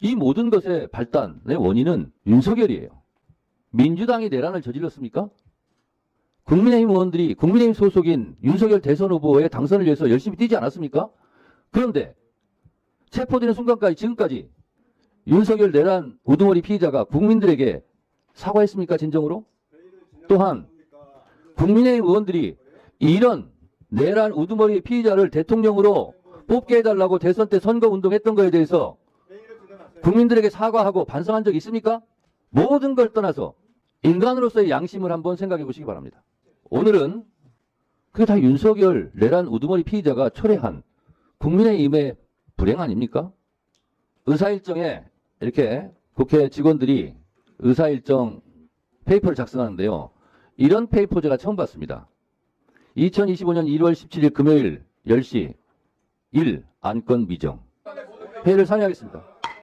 이 모든 것의 발단의 원인은 윤석열이에요. 민주당이 내란을 저질렀습니까? 국민의힘 의원들이 국민의힘 소속인 윤석열 대선 후보의 당선을 위해서 열심히 뛰지 않았습니까? 그런데 체포되는 순간까지 지금까지 윤석열 내란 우두머리 피의자가 국민들에게 사과했습니까? 진정으로? 또한 국민의힘 의원들이 이런 내란 우두머리 피의자를 대통령으로 뽑게 해달라고 대선 때 선거 운동했던 거에 대해서 국민들에게 사과하고 반성한 적 있습니까? 모든 걸 떠나서 인간으로서의 양심을 한번 생각해 보시기 바랍니다. 오늘은 그게 다 윤석열 내란 우두머리 피의자가 초래한 국민의힘의 불행 아닙니까? 의사일정에 이렇게 국회 직원들이 의사일정 페이퍼를 작성하는데요. 이런 페이퍼 제가 처음 봤습니다. 2025년 1월 17일 금요일 10시 1 안건 미정. 회의를 상의하겠습니다.